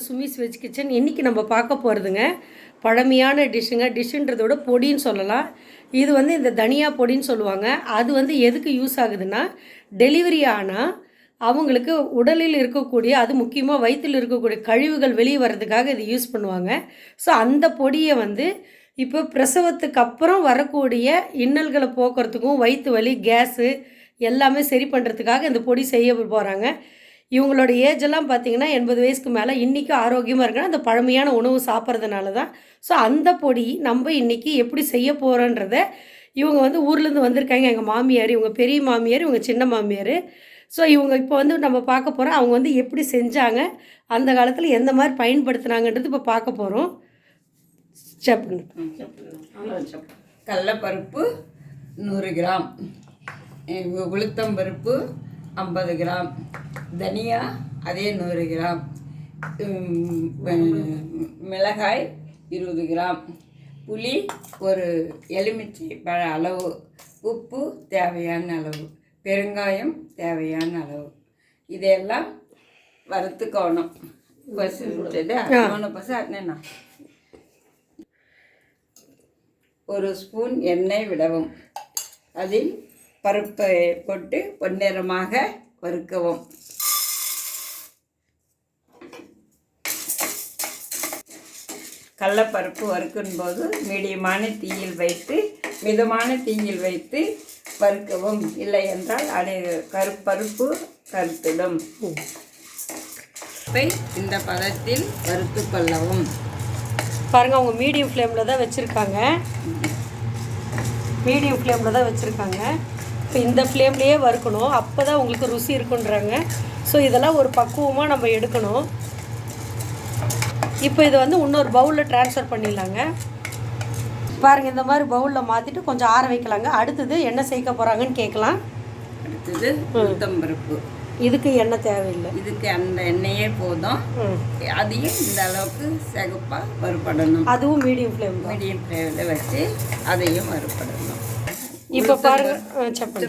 Sumi's veg kitchen. இன்றைக்கி நம்ம பார்க்க போகிறதுங்க பழமையான டிஷ்ஷுங்க. டிஷ்ஷுன்றதோட விட பொடின்னு சொல்லலாம். இது வந்து இந்த தனியா பொடின்னு சொல்லுவாங்க. அது வந்து எதுக்கு யூஸ் ஆகுதுன்னா டெலிவரி ஆனால் அவங்களுக்கு உடலில் இருக்கக்கூடிய அது முக்கியமாக வயிற்றில் இருக்கக்கூடிய கழிவுகள் வெளியே வர்றதுக்காக இது யூஸ் பண்ணுவாங்க. ஸோ அந்த பொடியை வந்து இப்போ பிரசவத்துக்கு அப்புறம் வரக்கூடிய இன்னல்களை போக்குறதுக்கும் வயிற்று வலி கேஸு எல்லாமே சரி பண்ணுறதுக்காக இந்த பொடி செய்ய போகிறாங்க இவங்களோட ஏஜ் எல்லாம் பார்த்தீங்கன்னா எண்பது வயசுக்கு மேலே. இன்றைக்கும் ஆரோக்கியமாக இருக்குன்னா அந்த பழமையான உணவு சாப்பிட்றதுனால தான். ஸோ அந்த பொடி நம்ம இன்றைக்கி எப்படி செய்ய போகிறோன்றத இவங்க வந்து ஊர்லேருந்து வந்திருக்காங்க. எங்கள் மாமியார் இவங்க பெரிய மாமியார் இவங்க சின்ன மாமியார். ஸோ இவங்க இப்போ வந்து நம்ம பார்க்க போகிறோம் அவங்க வந்து எப்படி செஞ்சாங்க அந்த காலத்தில் எந்த மாதிரி பயன்படுத்துனாங்கன்றது இப்போ பார்க்க போகிறோம் செப்புங்க கடலப்பருப்பு நூறு கிராம். அஹ் உ- உளுத்தம்பருப்பு ஐம்பது கிராம். தனியா அதே நூறு கிராம். மிளகாய் இருபது கிராம். புளி ஒரு எலுமிச்சை பழ அளவு. உப்பு தேவையான அளவு. பெருங்காயம் தேவையான அளவு. இதையெல்லாம் வறுத்துக்கணும். பசு மூணு பசு அண்ணா ஒரு ஸ்பூன் எண்ணெய் விடவும். அதில் பருப்பை போட்டு பொன்னிறமாக வறுக்கவும். கடலப்பருப்பு வறுக்கும் போது மீடியமான தீயில் வைத்து மிதமான தீயில் வைத்து வறுக்கவும். இல்லை என்றால் அடை கருப்பருப்பு கருத்திடும் இந்த பதத்தில் வறுத்து கொள்ளவும். பாருங்கள் அவங்க மீடியம் ஃப்ளேமில் தான் வச்சுருக்காங்க. மீடியம் ஃப்ளேமில் தான் வச்சுருக்காங்க. இப்போ இந்த ஃப்ளேம்லேயே வறுக்கணும். அப்போ தான் உங்களுக்கு ருசி இருக்குன்றாங்க. ஸோ இதெல்லாம் ஒரு பக்குவமாக நம்ம எடுக்கணும். இப்போ இதை வந்து இன்னொரு பவுலில் ட்ரான்ஸ்ஃபர் பண்ணிடலாங்க. பாருங்கள் இந்த மாதிரி பவுலில் மாற்றிட்டு கொஞ்சம் ஆற வைக்கலாங்க. அடுத்தது என்ன சேர்க்க போகிறாங்கன்னு கேட்கலாம். அடுத்தது உளுத்தம்பருப்பு இதுக்கு எண்ணெய் தேவையில்லை. இதுக்கு அந்த எண்ணெயே போதும். அதையும் இந்த அளவுக்கு சிகப்பாக வறுபடணும். அதுவும் மீடியம் ஃப்ளேம் மீடியம் ஃப்ளேமில் வச்சு அதையும் வறுபடணும். இப்போ செப்பு.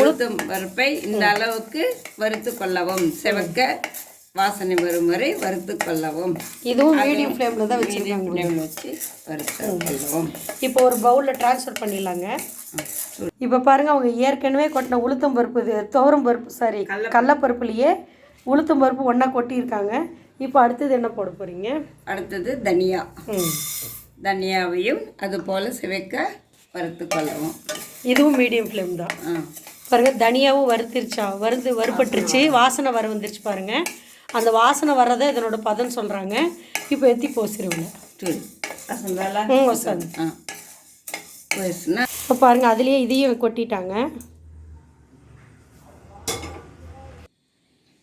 உளுத்தம் பருப்பை இந்த அளவுக்கு வறுத்து கொள்ளவும் செவக்க வாசனை வரும் வரை வறுத்து கொள்ளவும். இதுவும் மீடியம் ஃப்ளேமில் தான் வச்சுருக்காங்க ஃப்ளேமில் வச்சு வறுத்து கொள்ளவும். இப்போ ஒரு பவுலில் ட்ரான்ஸ்ஃபர் பண்ணிடலாங்க. இப்போ பாருங்கள் அவங்க ஏற்கனவே கொட்டின உளுத்தம் பருப்பு துவரம் பருப்பு சாரி கடலப்பருப்புலையே உளுத்தம் பருப்பு ஒன்றா கொட்டியிருக்காங்க. இப்போ அடுத்தது என்ன போட போகிறீங்க அடுத்தது தனியா. ம். தனியாவையும் அது போல் சிவக்க வறுத்து கொள்ளவும். இதுவும் மீடியம் ஃப்ளேம் தான். பாருங்கள் தனியாவும் வறுத்துருச்சா? வறுத்து வறுபட்டுருச்சு. வாசனை வர வந்துருச்சு பாருங்கள் அந்த வாசனை வர்றதை இதனோட பதம் சொல்கிறாங்க இப்போ எத்தி வசந்தாலா ம் வசந்த் இப்போ பாருங்கள் அதுலேயே இதையும் கொட்டிட்டாங்க.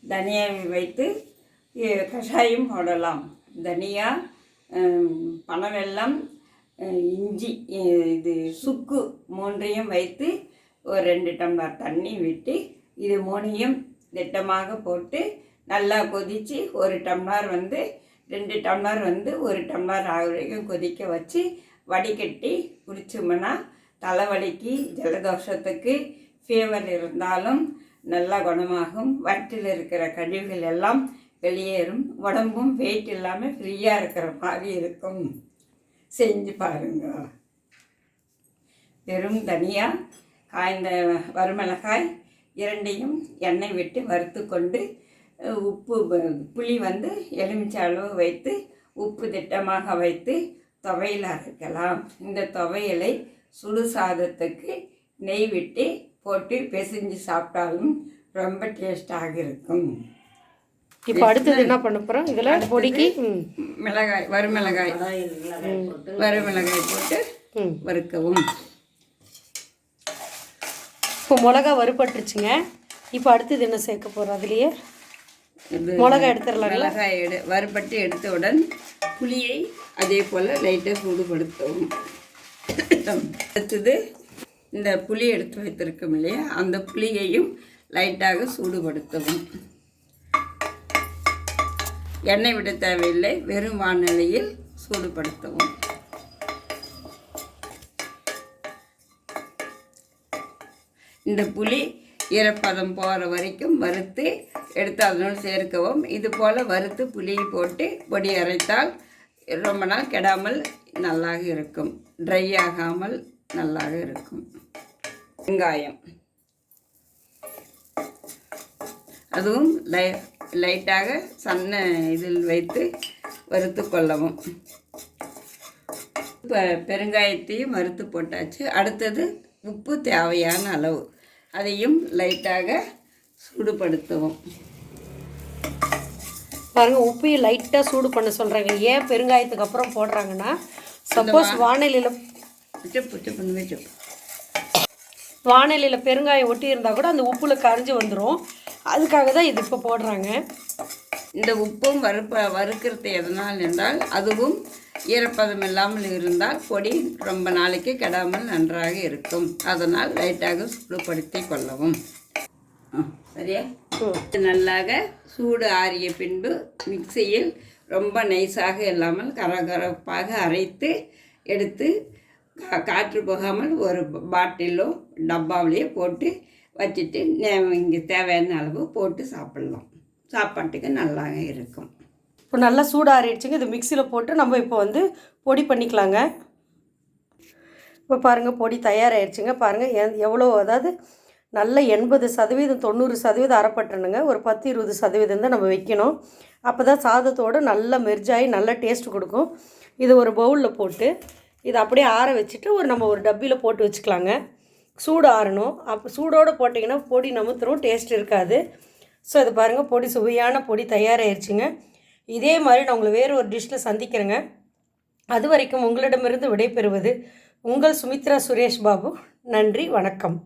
தனியாவை வைத்து கஷாயம் போடலாம். தனியா பனவெல்லம் இஞ்சி இது சுக்கு மூன்றையும் வைத்து ஒரு ரெண்டு டம்ளர் தண்ணி விட்டு இது மூணையும் திட்டமாக போட்டு நல்லா கொதித்து ஒரு டம்ளர் வந்து ரெண்டு டம்ளர் வந்து ஒரு டம்ளர் ஆக வரைக்கும் கொதிக்க வச்சு வடிகட்டி குடிச்சோம்னா தலைவலிக்கு ஜலதோஷத்துக்கு ஃபீவர் இருந்தாலும் நல்லா குணமாகும். வயிற்றில் இருக்கிற கழிவுகள் எல்லாம் வெளியேறும். உடம்பும் வெயிட் இல்லாமல் ஃப்ரீயாக இருக்கிற மாதிரி இருக்கும். செஞ்சு பாருங்க. வெறும் தனியாக காய்ந்த வறுமிளகாய் இரண்டையும் எண்ணெய் விட்டு வறுத்து கொண்டு உப்பு புளி வந்து எலுமிச்சை அளவு வைத்து உப்பு திட்டமாக வைத்து துவையல் அரைக்கலாம். இந்த துவையலை சுடு சாதத்துக்கு நெய் விட்டு போட்டு பிசைஞ்சு சாப்பிட்டாலும் ரொம்ப டேஸ்டாக இருக்கும். இப்போ அடுத்தது என்ன பண்ண போகிறோம் இதில் பொடிக்கு? மிளகாய் வறுமிளகாய். வறுமிளகாய் போட்டு வறுக்கவும். இப்போ மிளகா வறுபட்டுருச்சுங்க. இப்போ அடுத்தது என்ன சேர்க்க போகிறோம் அதுலேயே? மிளகா எடுத்துடலாம் மிளகாய் எடு வறுபட்டு எடுத்தவுடன் புளியை அதே போல் லைட்டாக சூடுபடுத்தவும். அடுத்தது இந்த புளி எடுத்து வைத்திருக்கோம் இல்லையா? அந்த புளியையும் லைட்டாக சூடுபடுத்தவும். எண்ணெய் விட தேவையில்லை வெறும் வானிலையில் சூடுபடுத்தவும். இந்த புளி ஈரப்பதம் போகிற வரைக்கும் வறுத்து எடுத்து அதனோடு சேர்க்கவும். இது போல் வறுத்து புளியை போட்டு பொடி அரைத்தால் ரொம்ப நாள் கெடாமல் நல்லாக இருக்கும். ட்ரை ஆகாமல் நல்லாக இருக்கும். வெங்காயம். அதுவும் லை லைட்டாக சன்ன இதில் வைத்து வறுத்து கொள்ளவும். இப்போ பெருங்காயத்தையும் வறுத்து போட்டாச்சு. அடுத்தது உப்பு தேவையான அளவு. அதையும் லைட்டாக சூடுபடுத்தவும். பாருங்கள் உப்பையும் லைட்டாக சூடு பண்ண சொல்கிறாங்க ஏன் பெருங்காயத்துக்கு அப்புறம் போடுறாங்கன்னா சப்போஸ் வானிலையில் வானிலையில் பெருங்காயம் ஒட்டி இருந்தால் கூட அந்த உப்புல கரைஞ்சி வந்துடும் அதுக்காக தான் இது இப்போ போடுறாங்க. இந்த உப்பும் வறுப்ப வறுக்கிறது எதனால் என்றால் அதுவும் ஈரப்பதம் இல்லாமல் இருந்தால் பொடி ரொம்ப நாளைக்கு கெடாமல் நன்றாக இருக்கும். அதனால் லைட்டாக சூடுபடுத்தி கொள்ளவும். சரியா? நல்லாக சூடு ஆறிய பின்பு மிக்சியில் ரொம்ப நைஸாக இல்லாமல் கரகரப்பாக அரைத்து எடுத்து கா- காற்று போகாமல் ஒரு பாட்டிலோ டப்பாவிலேயோ போட்டு வச்சுட்டு இங்கே தேவையான அளவு போட்டு சாப்பிட்லாம். சாப்பாட்டுக்கு நல்லா இருக்கும். இப்போ நல்லா சூடாறிடுச்சுங்க. இது மிக்சியில் போட்டு நம்ம இப்போ வந்து பொடி பண்ணிக்கலாங்க. இப்போ பாருங்கள் பொடி தயாராகிடுச்சுங்க பாருங்கள் எ எவ்வளோ அதாவது நல்ல எண்பது சதவீதம் தொண்ணூறு சதவீதம் அறப்பட்டணுங்க ஒரு பத்து இருபது சதவீதம் தான் நம்ம வைக்கணும். அப்போ தான் சாதத்தோடு நல்லா மெர்ஜாகி நல்ல டேஸ்ட் கொடுக்கும். இது ஒரு பவுலில் போட்டு இதை அப்படியே ஆற வச்சுட்டு ஒரு நம்ம ஒரு டப்பியில் போட்டு வச்சுக்கலாங்க. சூடு ஆறணும். அப்போ சூடோடு போட்டிங்கன்னா பொடி நமுத்துறோம் டேஸ்ட் இருக்காது. ஸோ இது பாருங்கள் பொடி சுவையான பொடி தயாராகிருச்சுங்க இதே மாதிரி நான் உங்களை வேறு ஒரு டிஷ்ஷில் சந்திக்கிறேங்க. அது வரைக்கும் உங்களிடமிருந்து விடைபெறுவது உங்கள் சுமித்ரா சுரேஷ் பாபு. நன்றி வணக்கம்.